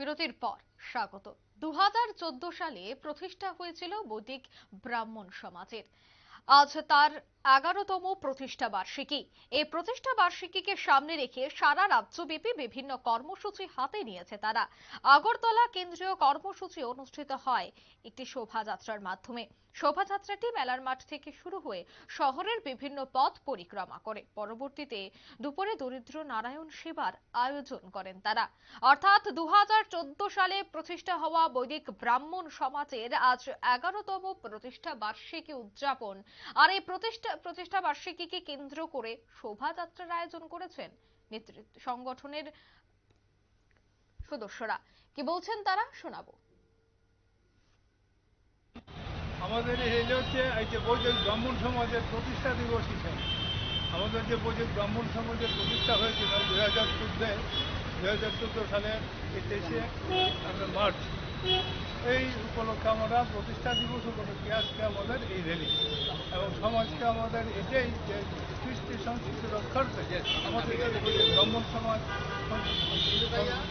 বিরতির পর স্বাগত। দু হাজার চোদ্দ সালে প্রতিষ্ঠা হয়েছিল বৈদিক ব্রাহ্মণ সমাজের। আজ তার এগারোতম প্রতিষ্ঠা বার্ষিকী। এই প্রতিষ্ঠা বার্ষিকীকে সামনে রেখে সারা রাজ্যব্যাপী বিভিন্ন কর্মসূচি হাতে নিয়েছে তারা। আগরতলা কেন্দ্রীয় কর্মসূচি অনুষ্ঠিত হয় একটি শোভাযাত্রার মাধ্যমে। শোভাযাত্রাটি মেলার মাঠ থেকে শুরু হয়ে শহরের বিভিন্ন পথ পরিক্রমা করে। পরবর্তীতে দুপুরে দরিদ্র নারায়ণ সেবার আয়োজন করেন তারা। অর্থাৎ দু হাজার চোদ্দ সালে প্রতিষ্ঠা হওয়া বৈদিক ব্রাহ্মণ সমাজের আজ এগারোতম প্রতিষ্ঠা বার্ষিকী উদযাপন। আর এই প্রতিষ্ঠা প্রতিষ্ঠা বার্ষিকীকে কেন্দ্র করে শোভাযাত্রার আয়োজন করেছেন নেতৃত্ব সংগঠনের সদস্যরা। কি বলছেন তারা? শোনাবো। আমাদের এই হচ্ছে এই যে বৈদিক ব্রাহ্মণ সমাজের প্রতিষ্ঠা দিবস হিসেবে আমাদের যে বৈদিক ব্রাহ্মণ সমাজের প্রতিষ্ঠা হয়েছিল দুই হাজার চোদ্দে সালের এই তেইশে মার্চ এই উপলক্ষে আমরা প্রতিষ্ঠা দিবস উপলক্ষে আজকে আমাদের এই র্যালি এবং সমাজকে আমাদের এটাই যে কৃষ্টি সংস্কৃতি আমাদের ব্রাহ্মণ সমাজ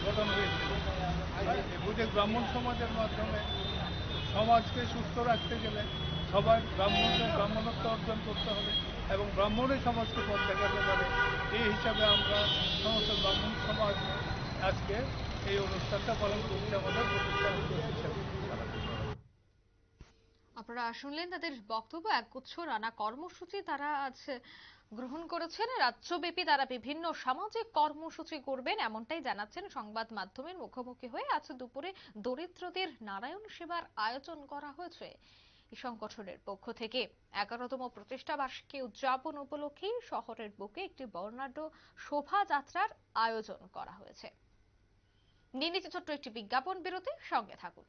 গঠন হয়েছে বৈদিক ব্রাহ্মণ সমাজের মাধ্যমে সমাজকে সুস্থ রাখতে গেলে সবাই ব্রাহ্মণের ব্রাহ্মণত্ব অর্জন করতে হবে এবং ব্রাহ্মণই সমাজকে পথ দেখাতে পারে। এই হিসাবে আমরা সমস্ত ব্রাহ্মণ সমাজ আজকে এই অনুষ্ঠানটা পালন করছি আমাদের প্রতিষ্ঠা দিবস হিসাবে আপনারা শুনলেন তাদের বক্তব্য। একগুচ্ছ নানা কর্মসূচি তারা আজ গ্রহণ করেছেন। রাজ্যব্যাপী তারা বিভিন্ন সামাজিক কর্মসূচি করবেন এমনটাই জানাচ্ছেন সংবাদ মাধ্যমের মুখোমুখি হয়ে আজ দুপুরে দরিদ্রদের নারায়ণ সেবার আয়োজন করা হয়েছে সংগঠনের পক্ষ থেকে। এগারোতম প্রতিষ্ঠা বার্ষিকী উদযাপন উপলক্ষে শহরের বুকে একটি বর্ণাঢ্য শোভাযাত্রার আয়োজন করা হয়েছে। নিয়ে নিচ্ছে ছোট্ট একটি বিজ্ঞাপন বিরতি, সঙ্গে থাকুন।